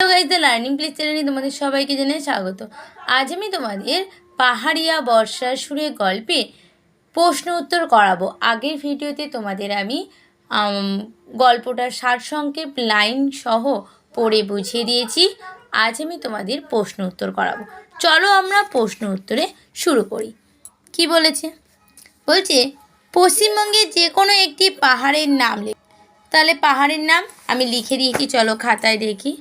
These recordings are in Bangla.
হ্যালো গাইজ লার্নিং প্লেস চ্যানেলে তোমাদের সবাইকে জানাই স্বাগত। আজ আমি তোমাদের পাহাড়িয়া বর্ষার সুরে গল্পে প্রশ্ন উত্তর করাবো। আগের ভিডিওতে তোমাদের আমি গল্পটার সারসংক্ষেপ লাইন সহ পড়ে বুঝিয়ে দিয়েছি। আজ আমি তোমাদের প্রশ্ন উত্তর করাবো। চলো আমরা প্রশ্ন উত্তরে শুরু করি। কি বলেছে? বলছে পশ্চিমবঙ্গের যে কোনো একটি পাহাড়ের নাম লেখ। তাহলে পাহাড়ের নাম আমি লিখে দিয়েছি চলো খাতায় দেখি।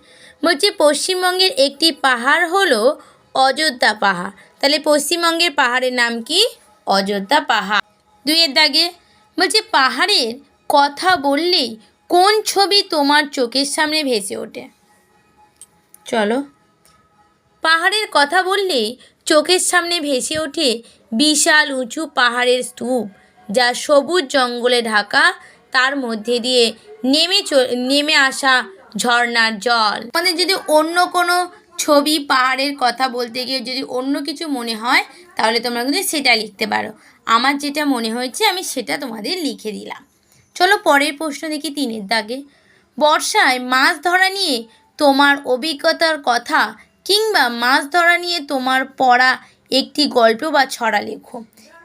বলছি পশ্চিমবঙ্গের একটি পাহাড় হলো অযোধ্যা পাহাড়। তাহলে পশ্চিমবঙ্গের পাহাড়ের নাম কি? অযোধ্যা পাহাড়। দুইয়ের দাগে বলছে, পাহাড়ের কথা বললেই কোন ছবি তোমার চোখের সামনে ভেসে ওঠে? চলো। পাহাড়ের কথা বললেই চোখের সামনে ভেসে ওঠে বিশাল উঁচু পাহাড়ের স্তূপ, যা সবুজ জঙ্গলে ঢাকা, তার মধ্যে দিয়ে নেমে চ- নেমে আসা ঝর্ণার জল। আমাদের যদি অন্য কোনো ছবি, পাহাড়ের কথা বলতে গিয়ে যদি অন্য কিছু মনে হয়, তাহলে তোমরা কিন্তু সেটা লিখতে পারো। আমার যেটা মনে হয়েছে, আমি সেটা তোমাদের লিখে দিলাম। চলো পরের প্রশ্ন দেখি তিনের দাগে। বর্ষায় মাছ ধরা নিয়ে তোমার অভিজ্ঞতার কথা কিংবা মাছ ধরা নিয়ে তোমার পড়া একটি গল্প বা ছড়া লেখো।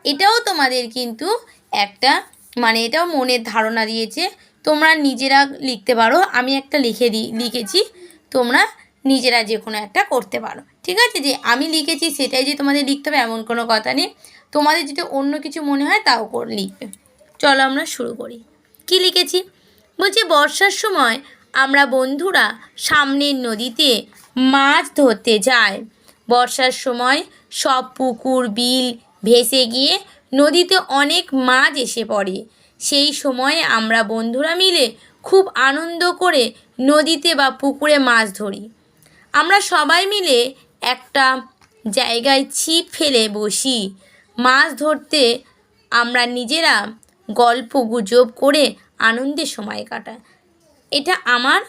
এটাও তোমাদের কিন্তু একটা মানে এটাও মনের ধারণা দিয়েছে তোমরা নিজেরা লিখতে পারো। আমি একটা লিখে দিই লিখেছি, তোমরা নিজেরা যে কোনো একটা করতে পারো। ঠিক আছে? যে আমি লিখেছি সেটাই যে তোমাদের লিখতে হবে, এমন কোনো কথা নেই। তোমাদের যদি অন্য কিছু মনে হয়, তাও লিখবে। চলো আমরা শুরু করি। কি লিখেছি? বলছি, বর্ষার সময় আমরা বন্ধুরা সামনের নদীতে মাছ ধরতে যাই। বর্ষার সময় সব পুকুর, বিল ভেসে গিয়ে নদীতে অনেক মাছ এসে পড়ে। সেই সময় আমরা বন্ধুরা মিলে খুব আনন্দ করে নদীতে বা পুকুরে মাছ ধরি। আমরা সবাই মিলে একটা জায়গায় ছিপ ফেলে বসি। মাছ ধরতে আমরা নিজেরা গল্প গুজব করে আনন্দে সময় কাটাই। এটা আমার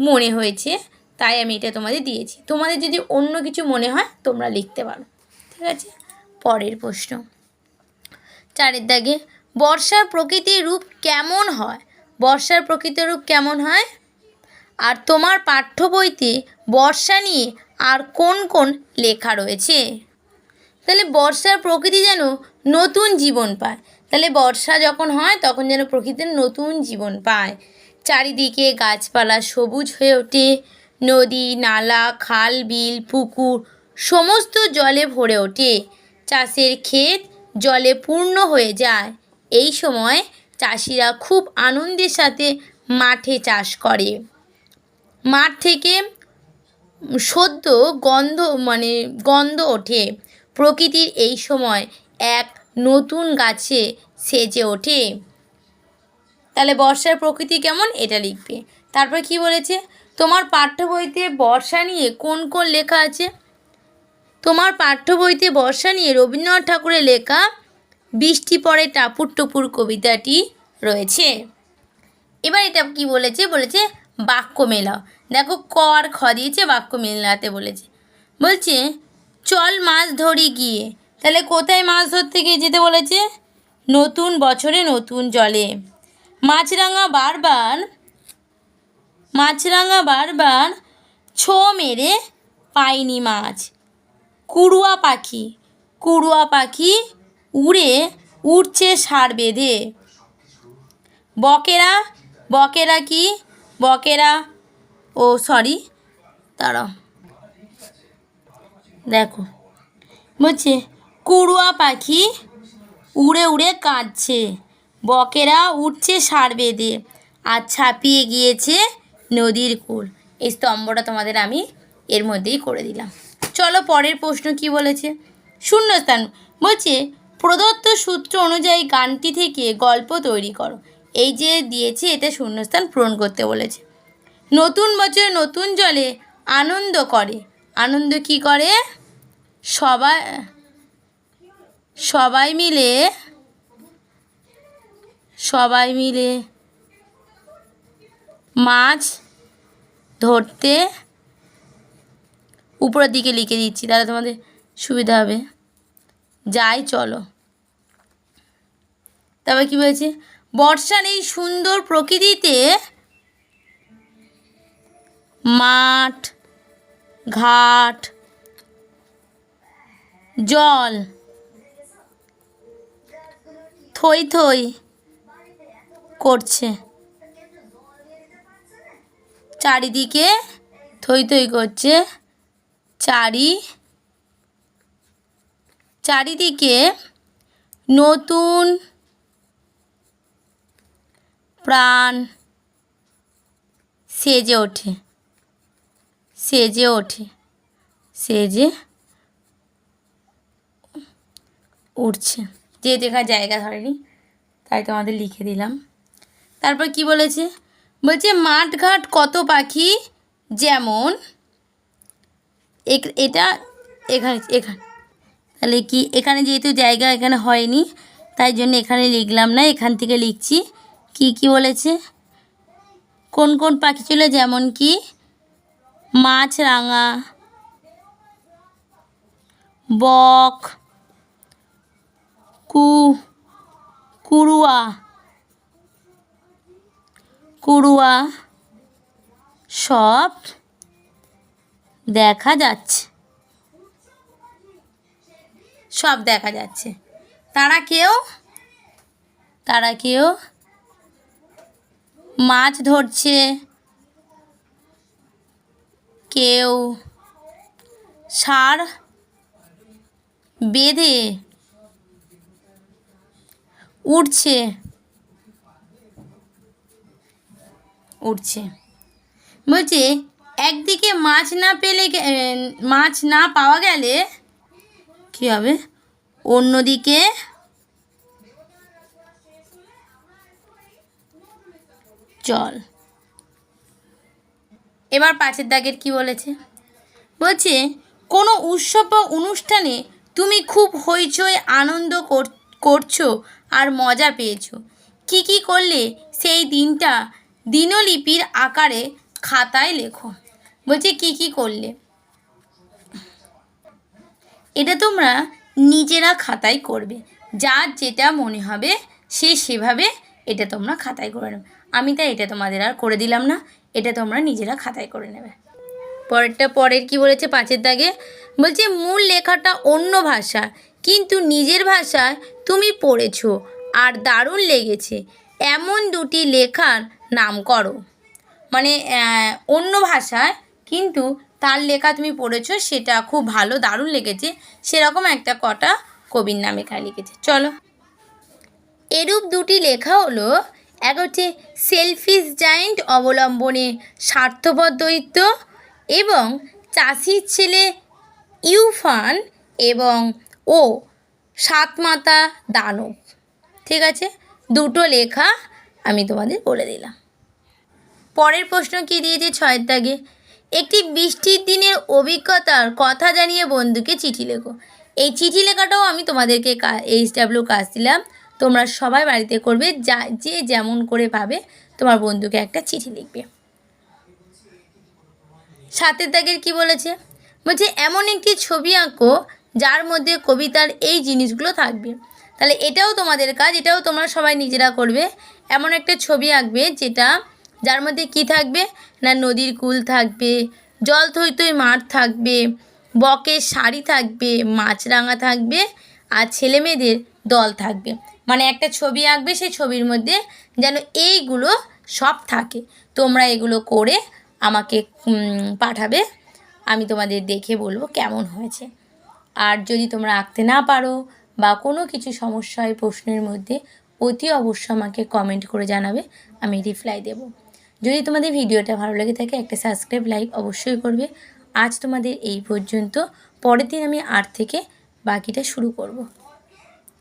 মনে হয়েছে, তাই আমি এটা তোমাদের দিয়েছি। তোমাদের যদি অন্য কিছু মনে হয়, তোমরা লিখতে পারো। ঠিক আছে? পরের প্রশ্ন। চারের দাগে বর্ষার প্রকৃতির রূপ কেমন হয়? বর্ষার প্রকৃতির রূপ কেমন হয়? আর তোমার পাঠ্য বইতে বর্ষা নিয়ে আর কোন কোন লেখা রয়েছে? তাহলে বর্ষার প্রকৃতি যেন নতুন জীবন পায়। তাহলে বর্ষা যখন হয়, তখন যেন প্রকৃতির নতুন জীবন পায়। চারিদিকে গাছপালা সবুজ হয়ে ওঠে, নদী, নালা, খাল, বিল, পুকুর সমস্ত জলে ভরে ওঠে। চাষের ক্ষেত জলে পূর্ণ হয়ে যায়। এই সময় চাষিরা খুব আনন্দের সাথে মাঠে চাষ করে। মাঠ থেকে সদ্য গন্ধ মানে গন্ধ ওঠে। প্রকৃতির এই সময় এক নতুন গাছে সেজে ওঠে। তাহলে বর্ষার প্রকৃতি কেমন? এটা লিখবে। তারপর কি বলেছে? তোমার পাঠ্য বইতে বর্ষা নিয়ে কোন কোন লেখা আছে? তোমার পাঠ্য বইতে বর্ষা নিয়ে রবীন্দ্রনাথ ঠাকুরের লেখা বৃষ্টি পড়ে টাপুর টুপুর কবিতাটি রয়েছে। এবার এটা কি বলেছে? বলেছে বাক্য মেলাও। দেখো ক আর খ দিয়েছে, বাক্য মেলাতে বলেছে। বলছে, চল মাছ ধরি গিয়ে। তাহলে কোথায় মাছ ধরতে গিয়ে যেতে বলেছে? নতুন বছরে নতুন জলে। মাছরাঙা বারবার মাছরাঙা বারবার ছো মেরে পায়নি মাছ। কুড়ুয়া পাখি কুড়ুয়া পাখি উড়ে উড়ছে সার বেঁধে। বকেরা বকেরা কি? বকেরা, ও সরি তারা দেখো, বলছে, কুড়ুয়া পাখি উড়ে উড়ে কাঁদছে। বকেরা উঠছে সার বেঁধে, আর ছাপিয়ে গিয়েছে নদীর কূল। এই স্তম্ভটা তোমাদের আমি এর মধ্যেই করে দিলাম। চলো পরের প্রশ্ন কি বলেছে? শূন্যস্থান, বলছে প্রদত্ত সূত্র অনুযায়ী গানটি থেকে গল্প তৈরি করো। এই যে দিয়েছে এটা শূন্যস্থান পূরণ করতে বলেছে। নতুন বছরে নতুন জলে আনন্দ করে। আনন্দ কি করে? সবাই সবাই মিলে সবাই মিলে মাছ ধরতে উপরের দিকে লিখে দিচ্ছি, তাহলে তোমাদের সুবিধা হবে। যাই, চলো। তারপর কী বলেছে? বর্ষার এই সুন্দর প্রকৃতিতে। মাঠ, ঘাট, জল, থই থই করছে। চারিদিকে থই থই করছে। চারি, চারিদিকে নতুন প্রাণ। সেজে ওঠে। সেজে ওঠে। সেজে উঠছে। যে দেখা জায়গা ধরেনি, তাই তোমাদের লিখে দিলাম। তারপর কি বলেছে? বলছে, মাঠঘাট কত পাখি যেমন এটা এখানে এখানে। তাহলে কি, এখানে যেহেতু জায়গা এখানে হয়নি, তাই জন্য এখানে লিখলাম না, এখান থেকে লিখছি। কি কি বলেছে? কোন কোন পাখি ছিল যেমন কি? মাছরাঙা বক, কু কুড়ুয়া কুড়ুয়া সব দেখা যাচ্ছে। সব দেখা যাচ্ছে। তারা কেউ? তারা কেউ মাছ ধরছে। কেউ সার বেঁধে উঠছে উঠছে বলছে, একদিকে মাছ না পেলে মাছ না পাওয়া গেলে কী হবে? অন্যদিকে জল এবার পাঁচের দাগের কি বলেছে? বলছে, কোনো উৎসব বা অনুষ্ঠানে তুমি খুব হইচই আনন্দ কর- করছ আর মজা পেয়েছ। কি কি করলে সেই দিনটা দিনলিপির আকারে খাতায় লেখো। বলছে, কি কি করলে? এটা তোমরা নিজেরা খাতায় করবে। যার যেটা মনে হবে সে সেভাবে এটা তোমরা খাতায় করে নেবে। আমি তাই এটা তোমাদের আর করে দিলাম না, এটা তোমরা নিজেরা খাতায় করে নেবে। পরেরটা, পরের কি বলেছে পাঁচের দাগে? বলছে, মূল লেখাটা অন্য ভাষা কিন্তু নিজের ভাষায় তুমি পড়েছো আর দারুণ লেগেছে। এমন দুটি লেখার নাম করো। মানে অন্য ভাষায়, কিন্তু তার লেখা তুমি পড়েছো, সেটা খুব ভালো, দারুণ লেগেছে। সেরকম একটা কটা কবির নাম এখানে লিখেছে। চলো। এরূপ দুটি লেখা হলো এক হচ্ছে সেলফিস জায়েন্ট অবলম্বনে স্বার্থপর দৈত্য এবং চাষির ছেলে ইউফান এবং ও সাতমাতা দানব। ঠিক আছে? দুটো লেখা আমি তোমাদের বলে দিলাম। পরের প্রশ্ন কি দিয়েছে ছয়ের দাগে? একটি বৃষ্টির দিনের অভিজ্ঞতার কথা জানিয়ে বন্ধুকে চিঠি লেখো। এই চিঠি লেখাটাও আমি তোমাদেরকে এইচ ডাব্লিউ কাজ দিলাম। তোমরা সবাই বাড়িতে করবে, যা, যে যেমন করে পাবে, তোমার বন্ধুকে একটা চিঠি লিখবে। সাতের দাগের কি বলেছে? বলছে, এমন একটি ছবি আঁকো, যার মধ্যে কবিতার এই জিনিসগুলো থাকবে। তাহলে এটাও তোমাদের কাজ, এটাও তোমরা সবাই নিজেরা করবে। এমন একটা ছবি আঁকবে, যেটা, যার মধ্যে কি থাকবে? না, নদীর কুল থাকবে, জল থই থই মাঠ থাকবে, বকের শাড়ি থাকবে, মাছরাঙা থাকবে, আর ছেলে মেয়েদের দল থাকবে। মানে একটা ছবি আঁকবে, সেই ছবির মধ্যে যেন এইগুলো সব থাকে। তোমরা এগুলো করে আমাকে পাঠাবে। আমি তোমাদের দেখে বলব কেমন হয়েছে। আর যদি তোমরা আঁকতে না পারো বা কোনো কিছু সমস্যা হয় প্রশ্নের মধ্যে, অতি অবশ্য আমাকে কমেন্ট করে জানাবে, আমি রিপ্লাই দেব। যদি তোমাদের ভিডিওটা ভালো লেগে থাকে, একটা সাবস্ক্রাইব লাইক অবশ্যই করবে। আজ তোমাদের এই পর্যন্ত, পরের দিন আমি আট থেকে বাকিটা শুরু করব।